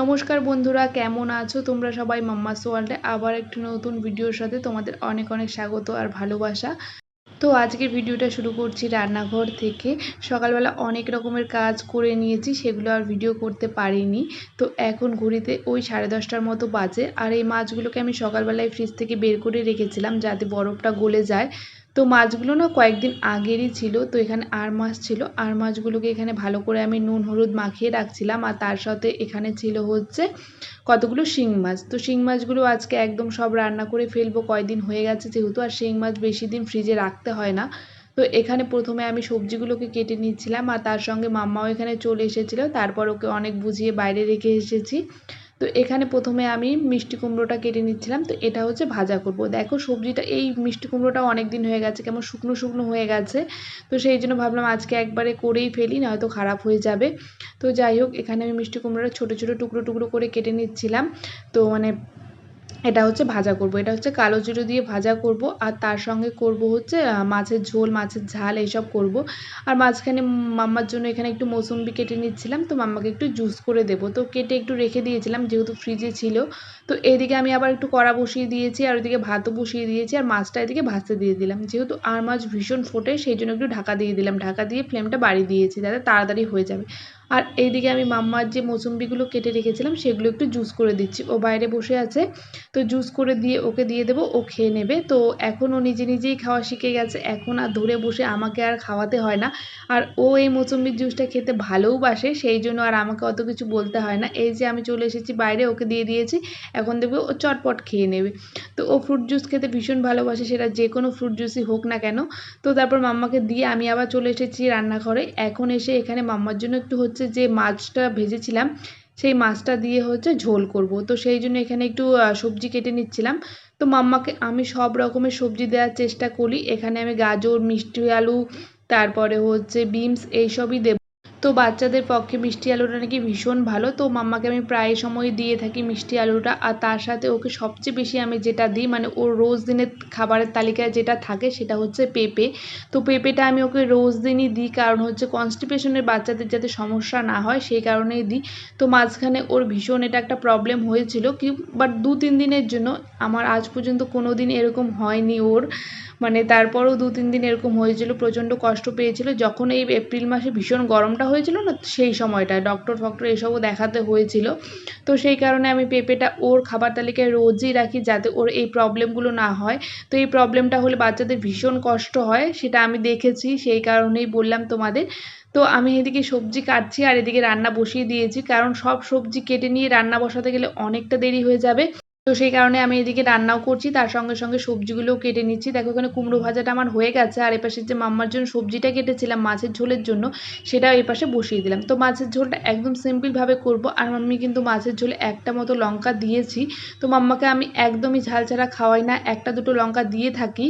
নমস্কার বন্ধুরা, কেমন আছো? তোমরা সবাই মাম্মাস ওয়ার্ল্ডে আবার একটি নতুন ভিডিওর সাথে তোমাদের অনেক অনেক স্বাগত আর ভালোবাসা। তো আজকের ভিডিওটা শুরু করছি রান্নাঘর থেকে। সকালবেলা অনেক রকমের কাজ করে নিয়েছি, সেগুলো আর ভিডিও করতে পারিনি। তো এখন ঘড়িতে ওই সাড়ে দশটার মতো বাজে, আর এই মাছগুলোকে আমি সকালবেলায় ফ্রিজ থেকে বের করে রেখেছিলাম যাতে বরফটা গলে যায়। তো মাছগুলো না কয়েকদিন আগেরই ছিল, তো এখানে আর মাছ ছিল। আর মাছগুলোকে এখানে ভালো করে আমি নুন, হলুদ মাখিয়ে রাখছিলাম আর তার সাথে এখানে ছিল হচ্ছে কতগুলো শিং মাছ। তো শিং মাছগুলো আজকে একদম সব রান্না করে ফেলব, কয়দিন হয়ে গেছে যেহেতু আর শিং মাছ বেশি দিন ফ্রিজে রাখতে হয় না। তো এখানে প্রথমে আমি সবজিগুলোকে কেটে নিচ্ছিলাম আর তার সঙ্গে মাম্মাও এখানে চলে এসেছিল, তারপর ওকে অনেক বুঝিয়ে বাইরে রেখে এসেছি। তো এখানে প্রথমে আমি মিষ্টি কুমড়োটা কেটে নিচ্ছিলাম। তো এটা হচ্ছে ভাজা করব। দেখো সবজিটা, এই মিষ্টি কুমড়োটা অনেক দিন হয়ে গেছে, কেমন শুকনো শুকনো হয়ে গেছে। তো সেই জন্য ভাবলাম আজকে একবারে করেই ফেলি, নয়তো খারাপ হয়ে যাবে। তো যাই হোক, এখানে আমি মিষ্টি কুমড়োটা ছোটো ছোটো টুকরো টুকরো করে কেটে নিচ্ছিলাম। তো মানে এটা হচ্ছে ভাজা করব। এটা হচ্ছে কালো জিরো দিয়ে ভাজা করব আর তার সঙ্গে করব হচ্ছে মাছের ঝোল, মাছের ঝাল এইসব করব। আর মাঝখানে মাম্মার জন্য এখানে একটু মৌসুম্বি কেটে নিচ্ছিলাম, তো মাম্মাকে একটু জুস করে দেব। তো কেটে একটু রেখে দিয়েছিলাম, যেহেতু ফ্রিজে ছিল। তো এদিকে আমি আবার একটু কড়া বসিয়ে দিয়েছি আর ওইদিকে ভাতও বসিয়ে দিয়েছি আর মাছটা এদিকে ভাজতে দিয়ে দিলাম। যেহেতু আর মাছ ভীষণ ফোটে, সেই জন্য একটু ঢাকা দিয়ে দিলাম। ঢাকা দিয়ে ফ্লেমটা বাড়িয়ে দিয়েছি, যাতে তাড়াতাড়ি হয়ে যাবে। আর এইদিকে আমি মাম্মার যে মৌসুম্বিগুলো কেটে রেখেছিলাম, সেগুলো একটু জুস করে দিচ্ছি। ও বাইরে বসে আছে, তো জুস করে দিয়ে ওকে দিয়ে দেবো, ও খেয়ে নেবে। তো এখন ও নিজে নিজেই খাওয়া শিখে গেছে, এখন আর ধরে বসে আমাকে আর খাওয়াতে হয় না। আর ও এই মৌসুম্বির জুসটা খেতে ভালোওবাসে সেই জন্য আর আমাকে অত কিছু বলতে হয় না। এই যে আমি চলে এসেছি বাইরে, ওকে দিয়ে দিয়েছি, এখন দেখবে ও চটপট খেয়ে নেবে। তো ও ফ্রুট জুস খেতে ভীষণ ভালোবাসে, সেটা যে কোনো ফ্রুট জুসই হোক না কেন। তো তারপর মাম্মাকে দিয়ে আমি আবার চলে এসেছি রান্নাঘরে। এখন এসে এখানে মাম্মার জন্য একটু হচ্ছে যে মাছটা ভেজেছিলাম, সেই মাছটা দিয়ে হচ্ছে ঝোল করব। তো সেই জন্য এখানে একটু সবজি কেটে নিচ্ছিলাম। তো মাম্মাকে আমি সব রকমের সবজি দেওয়ার চেষ্টা করি। এখানে আমি গাজর, মিষ্টি আলু, তারপরে হচ্ছে বিনস এইসবই দেব। তো বাচ্চাদের পক্ষে মিষ্টি আলুটা নাকি ভীষণ ভালো। তো মাম্মাকে আমি প্রায় সময় দিয়ে থাকি মিষ্টি আলুটা। আর তার সাথে ওকে সবচেয়ে বেশি আমি যেটা দিই মানে ওর রোজ দিনের খাবারের তালিকায় যেটা থাকে সেটা হচ্ছে পেঁপে। তো পেঁপেটা আমি ওকে রোজ দিনই দিই, কারণ হচ্ছে কনস্টিপেশনের বাচ্চাদের যাতে সমস্যা না হয় সেই কারণেই দিই। তো মাঝখানে ওর ভীষণ এটা একটা প্রবলেম হয়েছিল কি বাট দু তিন দিনের জন্য আমার আজ পর্যন্ত কোনো দিন এরকম হয়নি ওর। মানে তারপরও দু তিন দিন এরকম হয়েছিল, প্রচণ্ড কষ্ট পেয়েছিল। যখন এই এপ্রিল মাসে ভীষণ গরমটা হয়েছিল না সেই সময়টায়। ডক্টর ফক্টর এসবও দেখাতে হয়েছিল। তো সেই কারণে আমি পেঁপেটা ওর খাবার তালিকায় রোজই রাখি যাতে ওর এই প্রবলেমগুলো না হয়। তো এই প্রবলেমটা হলে বাচ্চাদের ভীষণ কষ্ট হয়, সেটা আমি দেখেছি, সেই কারণেই বললাম তোমাদের। তো আমি এদিকে সবজি কাটছি আর এদিকে রান্না বসিয়ে দিয়েছি, কারণ সব সবজি কেটে নিয়ে রান্না বসাতে গেলে অনেকটা দেরি হয়ে যাবে। তো সেই কারণে আমি এদিকে রান্নাও করছি, তার সঙ্গে সঙ্গে সবজিগুলোও কেটে নিচ্ছি। দেখো এখানে কুমড়ো ভাজাটা আমার হয়ে গেছে, আর এপাশে যে মাম্মার জন্য সবজিটা কেটেছিলাম মাছের ঝোলের জন্য সেটাও এপাশে বসিয়ে দিলাম। তো মাছের ঝোলটা একদম সিম্পলভাবে করব, আর মাম্মি কিন্তু মাছের ঝোলে একটা মতো লঙ্কা দিয়েছি। তো মাম্মাকে আমি একদমই ঝাল ছাড়া খাওয়াই না, একটা দুটো লঙ্কা দিয়ে থাকি।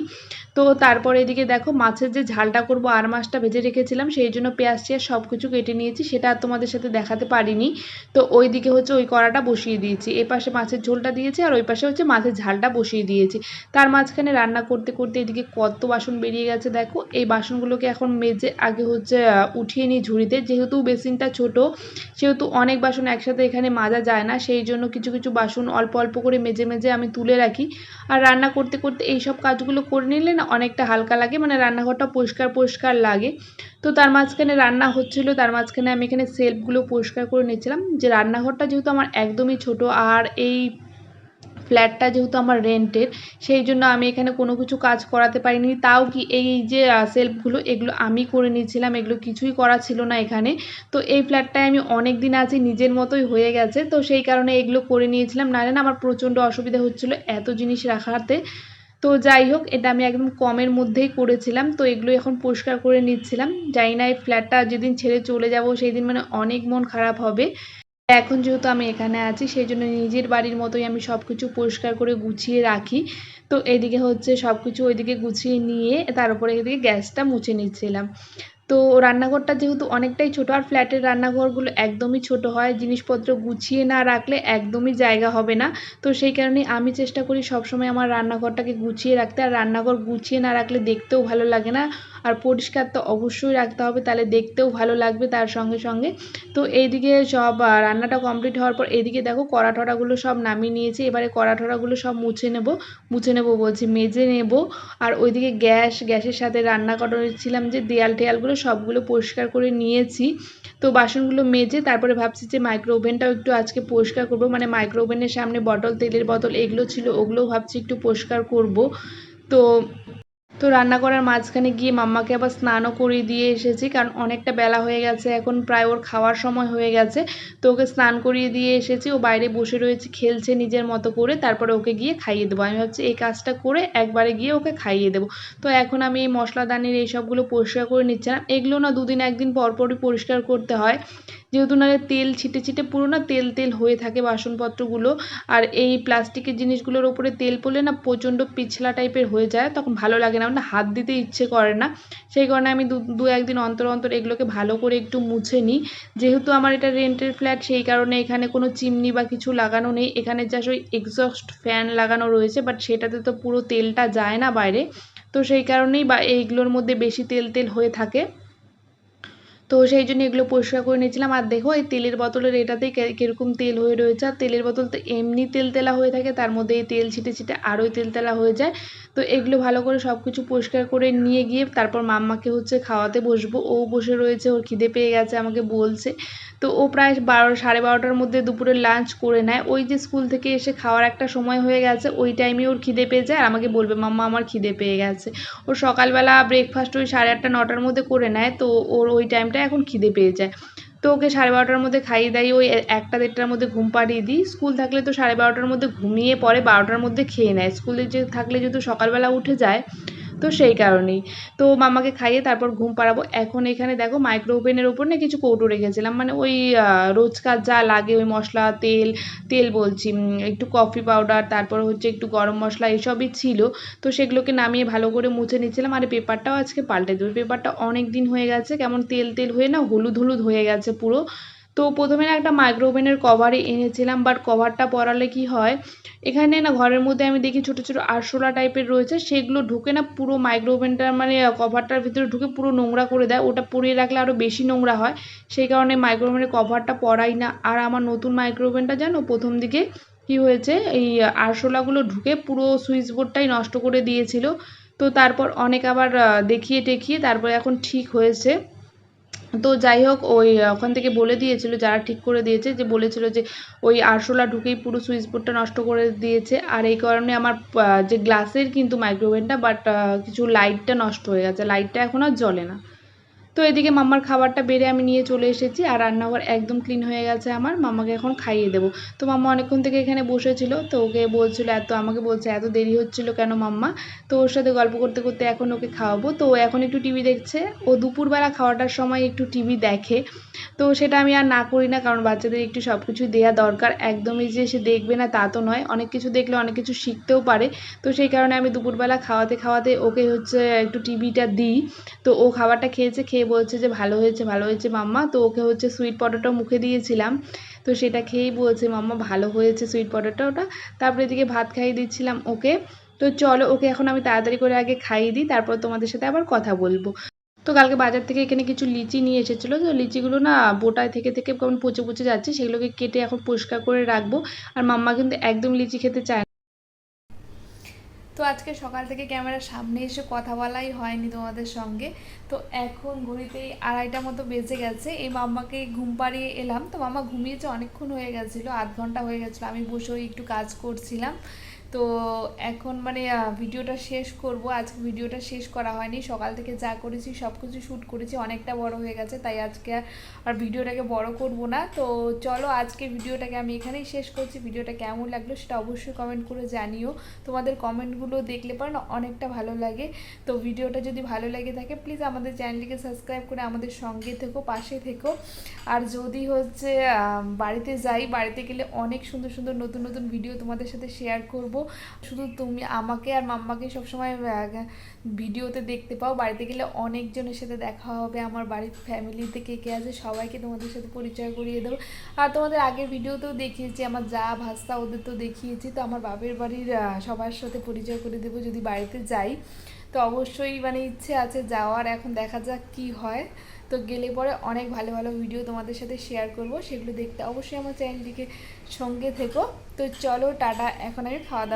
তো তারপরে এদিকে দেখো মাছের যে ঝালটা করব, আর মাছটা ভেজে রেখেছিলাম, সেই জন্য পেঁয়াজ টিয়াজ সব কিছু কেটে নিয়েছি, সেটা আর তোমাদের সাথে দেখাতে পারিনি। তো ওই দিকে হচ্ছে ওই কড়াটা বসিয়ে দিয়েছি। এপাশে মাছের ঝোলটা দিয়েছি আর ওই পাশে হচ্ছে মাছের ঝালটা বসিয়ে দিয়েছি। তার মাঝখানে রান্না করতে করতে এদিকে কত বাসন বেরিয়ে গেছে দেখো। এই বাসনগুলোকে এখন মেজে আগে হচ্ছে উঠিয়ে নিই ঝুড়িতে। যেহেতু বেসিনটা ছোট, সেহেতু অনেক বাসন একসাথে এখানে মাজা যায় না, সেই জন্য কিছু কিছু বাসন অল্প অল্প করে মেজে মেজে আমি তুলে রাখি। আর রান্না করতে করতে এই সব কাজগুলো করে নিলে না অনেকটা হালকা লাগে মানে রান্নাঘরটা পরিষ্কার পরিষ্কার লাগে। তো তার মাঝখানে রান্না হচ্ছিল, তার মাঝখানে আমি এখানে সেলফগুলো পরিষ্কার করে নিয়েছিলাম যে রান্নাঘরটা যেহেতু আমার একদমই ছোট, আর এই ফ্ল্যাটটা যেহেতু আমার রেন্টের, সেই জন্য আমি এখানে কোনো কিছু কাজ করাতে পারিনি। তাও কি এই যে সেলফগুলো, এগুলো আমি করে নিয়েছিলাম, এগুলো কিছুই করা ছিল না এখানে। তো এই ফ্ল্যাটটায় আমি অনেক দিন আছি, নিজের মতোই হয়ে গেছে। তো সেই কারণে এগুলো করে নিয়েছিলাম। না, আমার প্রচণ্ড অসুবিধা হচ্ছিল এত জিনিস রাখাতে। তো যাই হোক, এটা আমি একদম কমের মধ্যেই করেছিলাম। তো এগুলো এখন পরিষ্কার করে নিচ্ছিলাম। জানি না এই ফ্ল্যাটটা যেদিন ছেড়ে চলে যাব, সেই দিন মানে অনেক মন খারাপ হবে। এখন যেহেতু আমি এখানে আছি সেই জন্য নিজের বাড়ির মতোই আমি সব কিছু পরিষ্কার করে গুছিয়ে রাখি। তো এদিকে হচ্ছে সব কিছু ওইদিকে গুছিয়ে নিয়ে তার উপরে এদিকে গ্যাসটা মুছে নিচ্ছিলাম। তো রান্নাঘরটা যেহেতু অনেকটাই ছোটো, আর ফ্ল্যাটের রান্নাঘরগুলো একদমই ছোট হয়, জিনিসপত্র গুছিয়ে না রাখলে একদমই জায়গা হবে না। তো সেই কারণে আমি চেষ্টা করি সবসময় আমার রান্নাঘরটাকে গুছিয়ে রাখতে, আর রান্নাঘর গুছিয়ে না রাখলে দেখতেও ভালো লাগে না। আর পরিষ্কার তো অবশ্যই রাখতে হবে, তাহলে দেখতেও ভালো লাগবে তার সঙ্গে সঙ্গে। তো এইদিকে সব রান্নাটা কমপ্লিট হওয়ার পর এদিকে দেখো কড়া টড়াগুলো সব নামিয়ে নিয়েছি, এবারে কড়া টড়াগুলো সব মুছে নেব মুছে নেব বলছি মেজে নেব। আর ওইদিকে গ্যাস, গ্যাসের সাথে রান্না করেছিলাম যে দেয়াল টেয়ালগুলো সবগুলো পরিষ্কার করে নিয়েছি। তো বাসনগুলো মেজে তারপরে ভাবছি যে মাইক্রো ওভেনটাও একটু আজকে পরিষ্কার করব মানে মাইক্রো ওভেনের সামনে বটল তেলের বোতল এগুলো ছিল, ওগুলোও ভাবছি একটু পরিষ্কার করব। তো তো রান্না করার মাঝখানে গিয়ে মাম্মাকে আবার স্নানও করিয়ে দিয়ে এসেছি, কারণ অনেকটা বেলা হয়ে গেছে, এখন প্রায় ওর খাওয়ার সময় হয়ে গেছে। তো ওকে স্নান করিয়ে দিয়ে এসেছি, ও বাইরে বসে রয়েছে, খেলছে নিজের মতো করে, তারপরে ওকে গিয়ে খাইয়ে দেবো। আমি ভাবছি এই কাজটা করে একবারে গিয়ে ওকে খাইয়ে দেবো। তো এখন আমি এই মশলাদানির এই সবগুলো পরিষ্কার করে নিচ্ছিলাম। এগুলো না দুদিন একদিন পরপরই পরিষ্কার করতে হয়। যেহেতু নাহলে তেল ছিটে ছিটে পুরো না তেল তেল হয়ে থাকে বাসনপত্রগুলো। আর এই প্লাস্টিকের জিনিসগুলোর ওপরে তেল পড়লে না প্রচণ্ড পিছলা টাইপের হয়ে যায়, তখন ভালো লাগে না। মানে হাত দিতে ইচ্ছে করে না। সেই কারণে আমি দু দু একদিন অন্তর অন্তর এগুলোকে ভালো করে একটু মুছে নিই। যেহেতু আমার এটা রেন্টের ফ্ল্যাট, সেই কারণে এখানে কোনো চিমনি বা কিছু লাগানো নেই। এখানে জাস্ট ওই এক্সস্ট ফ্যান লাগানো রয়েছে বাট সেটাতে তো পুরো তেলটা যায় না বাইরে। তো সেই কারণেই বা এইগুলোর মধ্যে বেশি তেল তেল হয়ে থাকে। তো সেই জন্য এগুলো পরিষ্কার করে নিয়েছিলাম। আর দেখো, এই তেলের বোতলের এটাতেই কীরকম তেল হয়ে রয়েছে। আর তেলের বোতল তো এমনি তেল তেলা হয়ে থাকে, তার মধ্যে এই তেল ছিটে ছিটে আরোই তেল তেলা হয়ে যায়। তো এগুলো ভালো করে সব কিছু পরিষ্কার করে নিয়ে গিয়ে তারপর মাম্মাকে হচ্ছে খাওয়াতে বসবো। ও বসে রয়েছে, ওর খিদে পেয়ে গেছে, আমাকে বলছে। তো ও প্রায় বারো, সাড়ে বারোটার মধ্যে দুপুরে লাঞ্চ করে নেয়। ওই যে স্কুল থেকে এসে খাওয়ার একটা সময় হয়ে গেছে, ওই টাইমে ওর খিদে পেয়ে যায় আর আমাকে বলবে, মাম্মা, আমার খিদে পেয়ে গেছে। ও সকালবেলা ব্রেকফাস্ট ওই সাড়ে আটটা, নটার মধ্যে করে নেয়, তো ওর ওই টাইমটা এখন খিদে পেয়ে যায়। তো ওকে সাড়ে বারোটার মধ্যে খাইয়ে দাই ওই একটা দেড়টার মধ্যে ঘুম পাড়িয়ে দিই। স্কুল থাকলে তো সাড়ে বারোটার মধ্যে ঘুমিয়ে পরে বারোটার মধ্যে খেয়ে নেয়। স্কুলে যে থাকলে যেহেতু সকালবেলা উঠে যায় তো সেই কারণেই। তো মামাকে খাইয়ে তারপর ঘুম পাড়াবো। এখন এখানে দেখো মাইক্রো ওভেনের ওপর না কিছু কৌটো রেখেছিলাম। মানে ওই রোজকার যা লাগে ওই মশলা, তেল তেল বলছি একটু কফি পাউডার তারপর হচ্ছে একটু গরম মশলা এসবই ছিল। তো সেগুলোকে নামিয়ে ভালো করে মুছে নিচ্ছিলাম। আর পেপারটাও আজকে পাল্টে দেবো। পেপারটা অনেক দিন হয়ে গেছে। কেমন তেল তেল হয়ে না হলুদ হলুদ হয়ে গেছে পুরো। তো প্রথমে না একটা মাইক্রো ওভেনের কভারই এনেছিলাম বাট কভারটা পরালে কি হয়, এখানে না ঘরের মধ্যে আমি দেখি ছোটো ছোটো আরশোলা টাইপের রয়েছে, সেগুলো ঢুকে না পুরো মাইক্রো ওভেনটার মানে কভারটার ভিতরে ঢুকে পুরো নোংরা করে দেয়, ওটা পরিয়ে রাখলে আরও বেশি নোংরা হয়, সেই কারণে মাইক্রো ওভেনের কভারটা পরাই না। আর আমার নতুন মাইক্রো ওভেনটা জানো, প্রথম দিকে কি হয়েছে, এই আরশোলাগুলো ঢুকে পুরো সুইচ বোর্ডটাই নষ্ট করে দিয়েছিল, তো তারপর অনেক আবার দেখিয়ে টেখিয়ে তারপরে এখন ঠিক হয়েছে। তো যাই হোক, ওই ওখান থেকে বলে দিয়েছিল, যারা ঠিক করে দিয়েছে, যে বলেছিল যে ওই আরশোলা ঢুকেই পুরো সুইচ বোর্ডটা নষ্ট করে দিয়েছে। আর এই কারণে আমার যে গ্লাসের কিন্তু মাইক্রোওভেনটা বাট কিছু লাইটটা নষ্ট হয়ে গেছে। লাইটটা এখন আর জ্বলে না। তো এদিকে মাম্মার খাবারটা বেড়ে আমি নিয়ে চলে এসেছি আর রান্নাঘর একদম ক্লিন হয়ে গেছে আমার। মাম্মাকে এখন খাইয়ে দেবো। তো মাম্মা অনেকক্ষণ থেকে এখানে বসেছিল, তো ওকে বলছিল এত, আমাকে বলছে, এত দেরি হচ্ছিল কেন মাম্মা? তো ওর সাথে গল্প করতে করতে এখন ওকে খাওয়াবো। তো এখন একটু টিভি দেখছে। ও দুপুরবেলা খাওয়াটার সময় একটু টিভি দেখে। তো সেটা আমি আর না করি না, কারণ বাচ্চাদের একটু সব কিছু দেওয়া দরকার। একদমই যে সে দেখবে না তা তো নয়। অনেক কিছু দেখলে অনেক কিছু শিখতেও পারে। তো সেই কারণে আমি দুপুরবেলা খাওয়াতে খাওয়াতে ওকে হচ্ছে একটু টিভিটা দিই। তো ও খাবারটা খেয়েছে, খেয়ে বলছে যে, ভালো হয়েছে ভালো হয়েছে মাম্মা। তো ওকে হচ্ছে সুইট পটেটো মুখে দিয়েছিলাম। তো সেটা খেয়েই বলছে, মাম্মা, ভালো হয়েছে সুইট পটেটো ওটা তারপরে এদিকে ভাত খাইয়ে দিচ্ছিলাম ওকে। তো চলো, ওকে এখন আমি তাড়াতাড়ি করে আগে খাইয়ে দিই, তারপর তোমাদের সাথে আবার কথা বলব। তো কালকে বাজার থেকে এখানে কিছু লিচি নিয়ে এসেছিল। তো লিচিগুলো না বোটায় থেকে থেকে কেমন পচে পচে যাচ্ছে, সেগুলোকে কেটে এখন পরিষ্কার করে রাখব। আর মাম্মা কিন্তু একদম লিচি খেতে চায়। তো আজকে সকাল থেকে ক্যামেরার সামনে এসে কথা বলাই হয়নি তোমাদের সঙ্গে। তো এখন ঘড়িতে আড়াইটা মতো বেজে গেছে, এই মাম্মাকে ঘুম পাড়িয়ে এলাম। তো মাম্মা ঘুমিয়েছে, অনেকক্ষণ হয়ে গেছিল, আধ ঘণ্টা হয়ে গেছিল। আমি বসে একটু কাজ করছিলাম। তো এখন মানে ভিডিওটা শেষ করব। আজকে ভিডিওটা শেষ করা হয়নি। সকাল থেকে যা করেছি সব কিছু শ্যুট করেছি। অনেকটা বড় হয়ে গেছে, তাই আজকে আর- ভিডিওটাকে বড় করব না। তো চলো, আজকে ভিডিওটাকে আমি এখানেই শেষ করছি। ভিডিওটা কেমন লাগল সেটা অবশ্যই কমেন্ট করে জানিও। তোমাদের কমেন্টগুলো দেখলে পর অনেকটা ভালো লাগে। তো ভিডিওটা যদি ভালো লেগে থাকে প্লিজ আমাদের চ্যানেলটিকে সাবস্ক্রাইব করে আমাদের সঙ্গে থেকো, পাশে থেকো। আর যদি হচ্ছে বাড়িতে যাই, বাড়িতে গেলে অনেক সুন্দর সুন্দর নতুন নতুন ভিডিও তোমাদের সাথে শেয়ার করব। শুধু তুমি আমাকে আর মাম্মাকে সবসময় ভিডিওতে দেখতে পাও। বাড়িতে গেলে অনেকজনের সাথে দেখা হবে। আমার বাড়ির ফ্যামিলিতে কে কে আছে সবাইকে তোমাদের সাথে পরিচয় করিয়ে দেবো। আর তোমাদের আগের ভিডিওতেও দেখিয়েছি, আমার যা ভাস্তা ওদের তো দেখিয়েছি। তো আমার বাপের বাড়ির সবার সাথে পরিচয় করে দেবো যদি বাড়িতে যাই। তো অবশ্যই মানে ইচ্ছে আছে যাওয়ার। এখন দেখা যাক কি হয়। তো গেলে পরে অনেক ভালো ভালো ভিডিও তোমাদের সাথে শেয়ার করব, সেগুলো দেখতে অবশ্যই আমার চ্যানেলটিকে সঙ্গে থেকো। তো চলো, টাটা, এখন আমি খাওয়া দাওয়া